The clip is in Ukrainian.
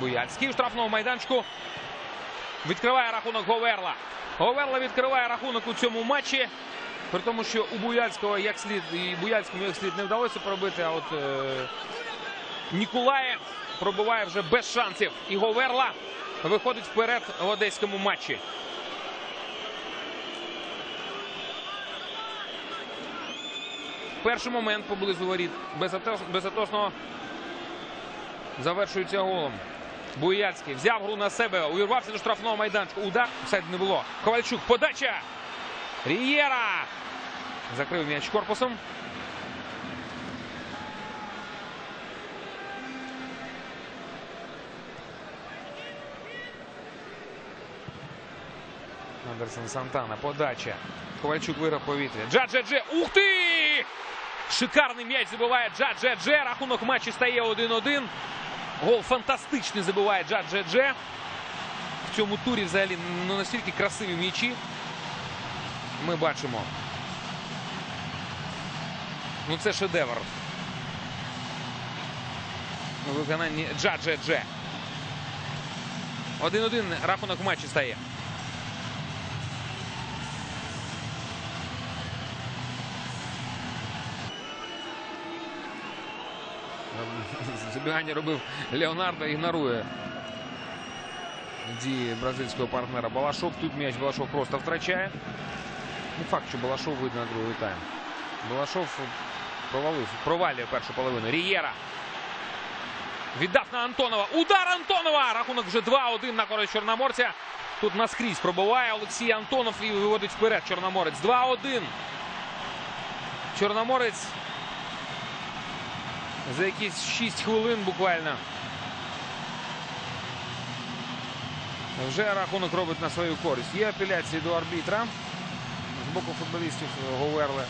Буяльський у штрафному майданчику відкриває рахунок Говерла. Говерла відкриває рахунок у цьому матчі. При тому, що у Буяльського як слід і Буяльському як слід не вдалося пробити, а от е, Ніколає пробиває вже без шансів. І Говерла виходить вперед в одеському матчі. Перший момент поблизу воріт Безатос- завершується голом. Буяцький взяв гру на себе, увірвався до штрафного майданчику. Удар сайд не було. Ковальчук, подача. Рієра. Закрив м'яч корпусом. Андерсон Сантана. Подача. Ковальчук виграв повітря. Джа-Дже-Дже. Ух ти! Шикарний м'яч забиває Джа-Дже-Дже. Рахунок матчі стає 1-1. Гол фантастичний забиває Джа-Дже-Дже. В цьому турі взагалі ну, настільки красиві м'ячі. Ми бачимо. Ну це шедевр. У виконанні Джа-Дже-Дже. 1-1 рахунок матчі стає. Забігання робив Леонардо, ігнорує дії бразильського партнера Балашов. Тут м'яч Балашов просто втрачає. Не факт, що Балашов видно на другий тайм. Балашов провалив, провалює першу половину. Рієра. Віддав на Антонова. Удар Антонова! Рахунок вже 2-1 на користь Чорноморця. Тут наскрізь пробиває Олексій Антонов і виводить вперед Чорноморець. 2-1. Чорноморець за якісь 6 хвилин буквально. Вже рахунок робить на свою користь. Є апеляції до арбітра з боку футболістів Говерли.